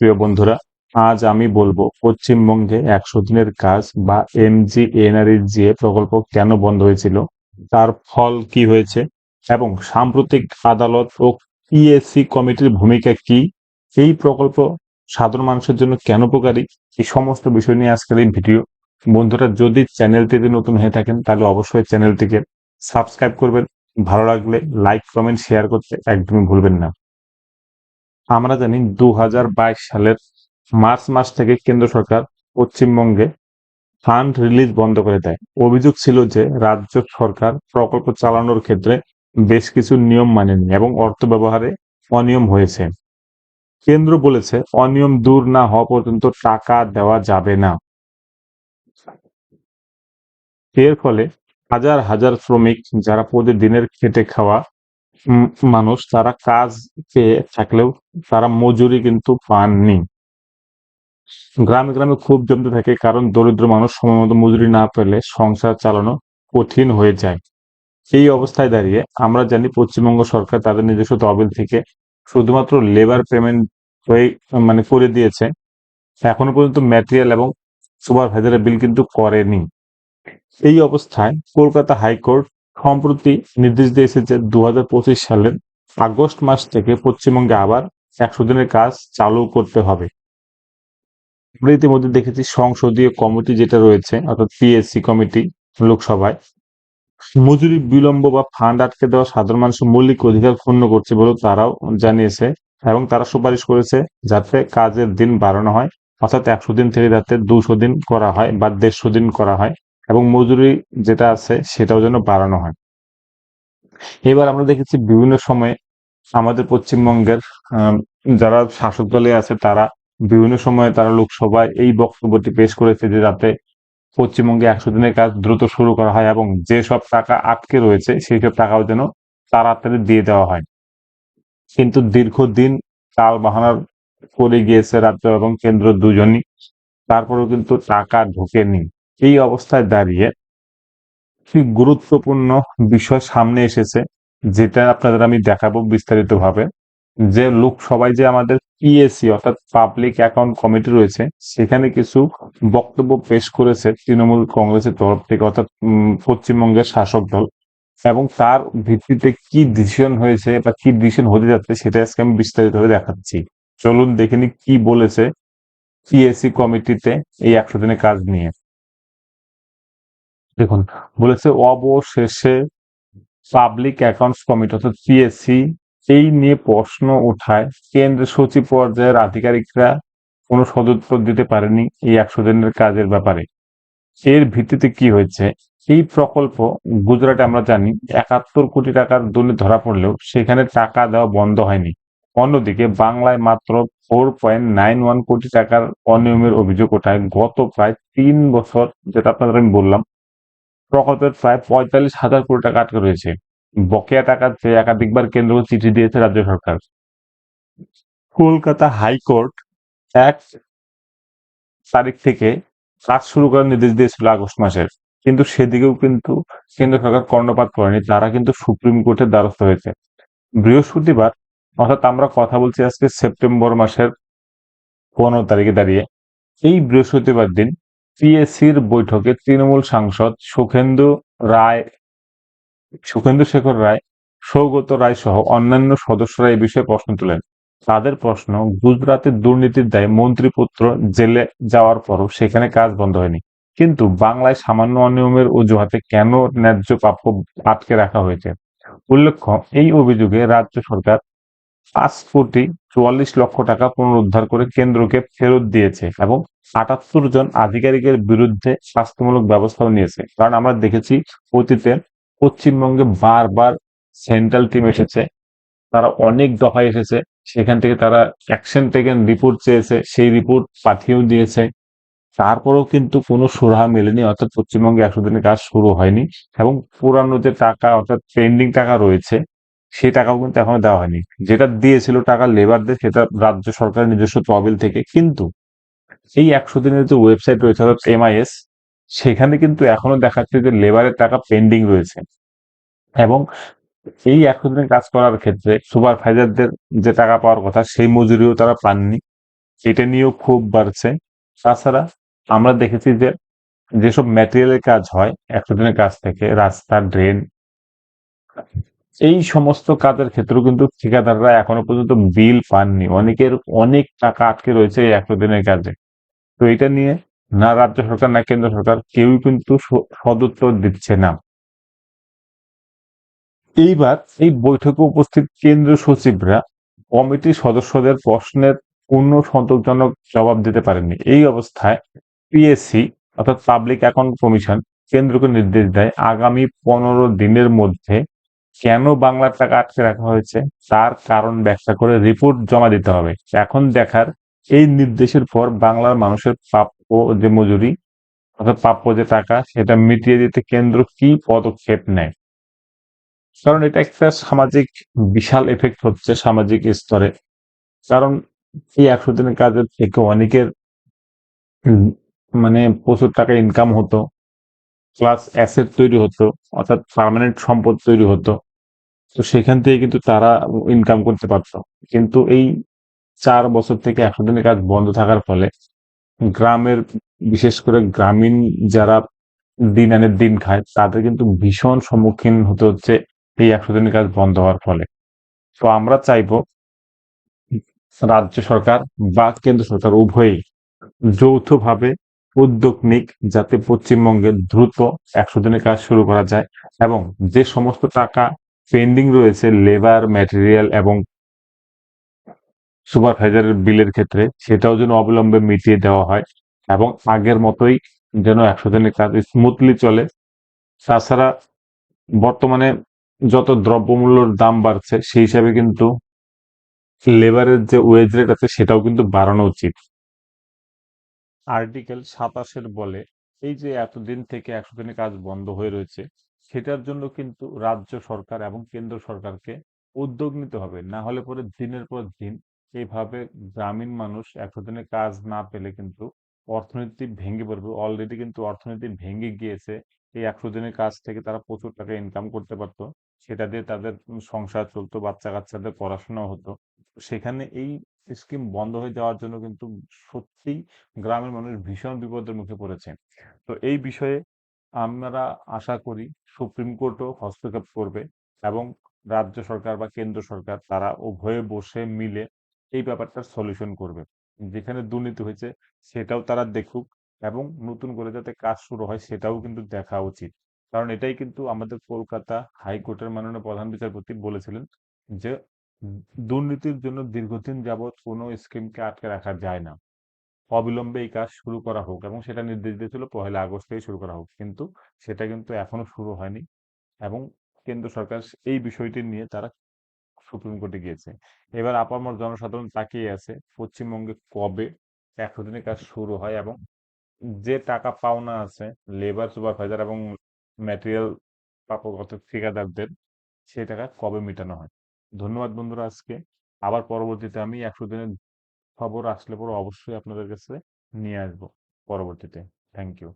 প্রিয় বন্ধুরা, আজ আমি বলব পশ্চিমবঙ্গে একশো দিনের কাজ বা এমজি এনআরজিএ প্রকল্প কেন বন্ধ হয়েছিল, তার ফল কি হয়েছে এবং সাম্প্রতিক আদালত ও পিএসসি কমিটির ভূমিকা কি, এই প্রকল্প সাধারণ মানুষের জন্য কেন উপকারী, এই সমস্ত বিষয় নিয়ে আজকের এই ভিডিও। বন্ধুরা, যদি চ্যানেলটিতে নতুন হয়ে থাকেন, তাহলে অবশ্যই চ্যানেলটিকে সাবস্ক্রাইব করবেন। ভালো লাগলে লাইক, কমেন্ট, শেয়ার করতে একদমই ভুলবেন না। আমরা জানি দু হাজার বাইশ সালের মার্চ মাস থেকে কেন্দ্র সরকার পশ্চিমবঙ্গে ফান্ড রিলিজ বন্ধ করে দেয়। অভিযোগ ছিল যে রাজ্য সরকার প্রকল্প চালানোর ক্ষেত্রে বেশ কিছু নিয়ম মানেনি এবং অর্থ ব্যবহারে অনিয়ম হয়েছে। কেন্দ্র বলেছে অনিয়ম দূর না হওয়া পর্যন্ত টাকা দেওয়া যাবে না। এর ফলে হাজার হাজার শ্রমিক যারা প্রতিদিনের খেটে খাওয়া মানুষ, তারা কাজ পেয়ে থাকলেও তারা মজুরি কিন্তু পাননি। গ্রামে গ্রামে খুব জমতে থাকে, কারণ দরিদ্র মানুষ সময় মতো মজুরি না পেলে সংসার চালানো কঠিন হয়ে যায়। এই অবস্থায় দাঁড়িয়ে আমরা জানি পশ্চিমবঙ্গ সরকার তাদের নিজস্ব তহবিল থেকে শুধুমাত্র লেবার পেমেন্ট হয়ে মানে করে দিয়েছে। এখনও পর্যন্ত ম্যাটেরিয়াল এবং সুপারভাইজারের বিল কিন্তু করেনি। এই অবস্থায় কলকাতা হাইকোর্ট সম্প্রতি নির্দেশ দিয়েছে যে দু হাজার পঁচিশ সালের আগস্ট মাস থেকে পশ্চিমবঙ্গে আবার একশো দিনের কাজ চালু করতে হবে। আমরা ইতিমধ্যে দেখেছি সংসদীয় কমিটি যেটা রয়েছে, অর্থাৎ পিএসসি কমিটি লোকসভায়, মজুরি বিলম্ব বা ফান্ড আটকে দেওয়া সাধারণ মানুষের মৌলিক অধিকার ক্ষুণ্ণ করছে বলে তারাও জানিয়েছে এবং তারা সুপারিশ করেছে যাতে কাজের দিন বাড়ানো হয়, অর্থাৎ একশো দিন থেকে যাতে দুশো দিন করা হয় বা দেড়শো দিন করা হয়। এবং মজুরি যেটা আছে সেটাও যেন বাড়ানো হয়। এবার আমরা দেখেছি বিভিন্ন সময়ে আমাদের পশ্চিমবঙ্গের যারা শাসক দলে আছে তারা বিভিন্ন সময়ে তারা লোকসভায় এই বক্তব্যটি পেশ করেছে যে যাতে পশ্চিমবঙ্গে একশো দিনের কাজ দ্রুত শুরু করা হয় এবং যেসব টাকা আটকে রয়েছে সেই সব টাকাও যেন তাড়াতাড়ি দিয়ে দেওয়া হয়। কিন্তু দীর্ঘদিন তাল বাহানার করে গিয়েছে রাজ্য এবং কেন্দ্র দুজনই। তারপরেও কিন্তু টাকা ঢোকেনি। এই অবস্থায় দাঁড়িয়ে একটি গুরুত্বপূর্ণ বিষয় সামনে এসেছে, যেটা আপনাদের আমি দেখাবো বিস্তারিত ভাবে যে লোকসভায় যে আমাদের পিএসসি অর্থাৎ পাবলিক অ্যাকাউন্ট কমিটি রয়েছে, সেখানে কিছু বক্তব্য পেশ করেছে তৃণমূল কংগ্রেসের তরফ থেকে, অর্থাৎ পশ্চিমবঙ্গের শাসক দল। এবং তার ভিত্তিতে কি ডিসিশন হয়েছে বা কি ডিসিশন হতে যাচ্ছে, সেটা আজকে আমি বিস্তারিতভাবে দেখাচ্ছি। চলুন দেখে নি কি বলেছে পিএসসি কমিটিতে এই একশো দিনের কাজ নিয়ে। দেখুন, বলেছে অবশেষে পাবলিক অ্যাকাউন্টস কমিটি অর্থাৎ পিএসসি এই নিয়ে প্রশ্ন ওঠায়। কেন্দ্রের সচিব পর্যায়ের আধিকারিকরা কোনো সদুত্তর দিতে পারেনি এই একশো দিনের কাজের ব্যাপারে। এর ভিত্তিতে কি হয়েছে? এই প্রকল্প গুজরাটে আমরা জানি একাত্তর কোটি টাকার দুর্নীতি ধরা পড়লেও সেখানে টাকা দেওয়া বন্ধ হয়নি। অন্যদিকে বাংলায় মাত্র ফোর পয়েন্ট নাইন ওয়ান কোটি টাকার অনিয়মের অভিযোগ ওঠায় গত প্রায় তিন বছর, যেটা আপনাদের আমি বললাম প্রকল্পের প্রায় পঁয়তাল্লিশ হাজার কোটি টাকা আটকে রয়েছে। বকেয়া টাকা চেয়ে একাধিকবার কেন্দ্রকে চিঠি দিয়েছে রাজ্য সরকার। কলকাতা হাইকোর্ট এক তারিখ থেকে কাজ শুরু করার নির্দেশ দিয়েছিল আগস্ট মাসের। কিন্তু সেদিকেও কিন্তু কেন্দ্র সরকার কর্ণপাত করেনি তারা কিন্তু সুপ্রিম কোর্টের দ্বারস্থ হয়েছে। বৃহস্পতিবার, অর্থাৎ আমরা কথা বলছি আজকে সেপ্টেম্বর মাসের পনেরো তারিখে দাঁড়িয়ে। এই বৃহস্পতিবার দিন পিএসসির বৈঠকে তৃণমূল সাংসদ সুখেন্দু রায়, সুখেন্দু শেখর রায়, সৌগত রায় সহ অন্যান্য সদস্যরা এই বিষয়ে প্রশ্ন তোলেন। তাদের প্রশ্ন গুজরাতের দুর্নীতির দায়ে মন্ত্রীপুত্র জেলে যাওয়ার পরও সেখানে কাজ বন্ধ হয়নি। কিন্তু বাংলায় সামান্য অনিয়মের অজুহাতে কেন ন্যায্য প্রাপ্য আটকে রাখা হয়েছে? উল্লেখ্য, এই অভিযোগে রাজ্য সরকার পাঁচ কোটি চুয়াল্লিশ লক্ষ টাকা পুনরুদ্ধার করে কেন্দ্রকে ফেরত দিয়েছে এবং আটাত্তর জন আধিকারিকের বিরুদ্ধে শাস্তিমূলক ব্যবস্থাও নিয়েছে। কারণ আমরা দেখেছি অতীতে পশ্চিমবঙ্গে বারবার সেন্ট্রাল টিম এসেছে, তারা অনেক দফায় এসেছে, সেখান থেকে তারা অ্যাকশন টেকেন রিপোর্ট চেয়েছে, সেই রিপোর্ট পাঠিয়েও দিয়েছে। তারপরেও কিন্তু কোনো সুরাহা মেলেনি, অর্থাৎ পশ্চিমবঙ্গে একশো দিনের কাজ শুরু হয়নি এবং পুরানো যে টাকা, অর্থাৎ পেন্ডিং টাকা রয়েছে, সেই টাকাও কিন্তু এখনও দেওয়া হয়নি। যেটা দিয়েছিল টাকা লেবারদের, সেটা রাজ্য সরকারের নিজস্ব তহবিল থেকে, কিন্তু এই একশো দিনের যে ওয়েবসাইট রয়েছে, অর্থাৎ এমআইএস সেখানে কিন্তু এখনও দেখাচ্ছে যে লেবারের টাকা পেন্ডিং রয়েছে। এবং এই একশো দিনের কাজ করার ক্ষেত্রে সুপারভাইজারদের যে টাকা পাওয়ার কথা, সেই মজুরিও তারা পাননি। এটা নিয়েও খুব বাড়ছে। তাছাড়া আমরা দেখেছি যে যেসব ম্যাটেরিয়ালের কাজ হয় একশো দিনের কাজ থেকে, রাস্তা ড্রেন এই সমস্ত কাজের ক্ষেত্রেও কিন্তু ঠিকাদাররা এখনও পর্যন্ত বিল পাননি। অনেকের, অনেক টাকা আটকে রয়েছে এই একশো দিনের কাজে। তো এটা নিয়ে না রাজ্য সরকার, না কেন্দ্র সরকার কেউই কিন্তু সদুত্তর দিচ্ছে না। এইবার এই বৈঠকে উপস্থিত কেন্দ্রীয় সচিবরা কমিটির সদস্যদের প্রশ্নের পূর্ণ সন্তোষজনক জবাব দিতে পারেননি। এই অবস্থায় পিএসসি অর্থাৎ পাবলিক অ্যাকাউন্ট কমিশন কেন্দ্রকে নির্দেশ দেয় আগামী পনেরো দিনের মধ্যে কেন বাংলার টাকা আটকে রাখা হয়েছে, তার কারণ ব্যাখ্যা করে রিপোর্ট জমা দিতে হবে। এখন দেখার এই নির্দেশের পর বাংলার মানুষের প্রাপ্য যে মজুরি, অর্থাৎ প্রাপ্য যে টাকা, সেটা মিটিয়ে দিতে কেন্দ্র কি পদক্ষেপ নেয়? কারণ এটা একটা সামাজিক বিশাল এফেক্ট হচ্ছে সামাজিক স্তরে। কারণ এই একশো দিনের কাজের থেকে অনেকের মানে প্রচুর টাকা ইনকাম হতো প্লাস অ্যাসেট তৈরি হতো, অর্থাৎ পার্মানেন্ট সম্পদ তৈরি হতো। তো সেখান থেকে কিন্তু তারা ইনকাম করতে পারতো। কিন্তু এই চার বছর থেকে একশো দিনের কাজ বন্ধ থাকার ফলে গ্রামের, বিশেষ করে গ্রামীণ যারা দিন আনে দিন খায়, তাদের কিন্তু ভীষণ সম্মুখীন হতে হচ্ছে এই একশো দিনের কাজ বন্ধ হওয়ার ফলে। তো আমরা চাইব রাজ্য সরকার বা কেন্দ্র সরকার উভয়ই যৌথভাবে উদ্যোগ নিক যাতে পশ্চিমবঙ্গে দ্রুত একশো দিনের কাজ শুরু করা যায় এবং যে সমস্ত টাকা পেন্ডিং রয়েছে, লেবার, ম্যাটেরিয়াল এবং সুপারভাইজারের বিলের ক্ষেত্রে সেটাও যেন অবিলম্বে মিটিয়ে দেওয়া হয় এবং আগের মতোই যেন একশো দিনের কাজ স্মুথলি চলে। তাছাড়া বর্তমানে যত দ্রব্যমূল্যর দাম বাড়ছে, সেই হিসাবে কিন্তু লেবারের যে ওয়েজ রেট আছে, সেটাও কিন্তু বাড়ানো উচিত। আর্টিকেল সাতাশের বলে, এই যে এতদিন থেকে একশো দিনের কাজ বন্ধ হয়ে রয়েছে, সেটার জন্য কিন্তু রাজ্য সরকার এবং কেন্দ্র সরকারকে উদ্যোগ নিতে হবে। না হলে পরে দিনের পর দিন এইভাবে গ্রামীণ মানুষ একশো কাজ না পেলে কিন্তু অর্থনীতি ভেঙে পড়বে। অলরেডি কিন্তু অর্থনীতি ভেঙে গিয়েছে। এই একশো দিনের কাজ থেকে তারা প্রচুর টাকা ইনকাম করতে পারতো। সেটা দিয়ে তাদের সংসার চলতো বাচ্চা কাচ্চাদের পড়াশোনা হতো। সেখানে এই স্কিম বন্ধ হয়ে যাওয়ার জন্য কিন্তু সত্যিই গ্রামের মানুষ ভীষণ বিপদের মুখে পড়েছে। তো এই বিষয়ে আমরা আশা করি সুপ্রিম কোর্টও হস্তক্ষেপ করবে এবং রাজ্য সরকার বা কেন্দ্র সরকার তারা উভয়ে বসে মিলে এই ব্যাপারটার সলিউশন করবে। যেখানে দুর্নীতি হয়েছে সেটাও তারা দেখুক এবং নতুন করে যাতে কাজ শুরু হয় সেটাও কিন্তু দেখা উচিত। কারণ এটাই কিন্তু আমাদের কলকাতা হাইকোর্টের মাননীয় প্রধান বিচারপতি বলেছিলেন যে, দুর্নীতির জন্য দীর্ঘদিন যাবৎ কোনো স্কিমকে আটকে রাখা যায় না। অবিলম্বে এই কাজ শুরু করা হোক এবং সেটা নির্দেশ দিয়েছিল পহেলা আগস্ট থেকে শুরু করা হোক। কিন্তু সেটা কিন্তু এখনও শুরু হয়নি এবং কেন্দ্র সরকার এই বিষয়টি নিয়ে তারা সুপ্রিম কোর্টে গিয়েছে। এবার আপামর জনসাধারণ তাকিয়ে আছে, পশ্চিমবঙ্গে কবে একশো দিনের কাজ শুরু হয় এবং যে টাকা পাওনা আছে লেবার সুপারভাইজার এবং ম্যাটেরিয়াল প্রাপকগত ঠিকাদারদের সেই টাকা কবে মেটানো হয়? ধন্যবাদ বন্ধুরা আজকে। আবার পরবর্তীতে আমি একশো দিনের খবর আসলে পরে অবশ্যই আপনাদের কাছে নিয়ে আসব পরবর্তীতে। Thank you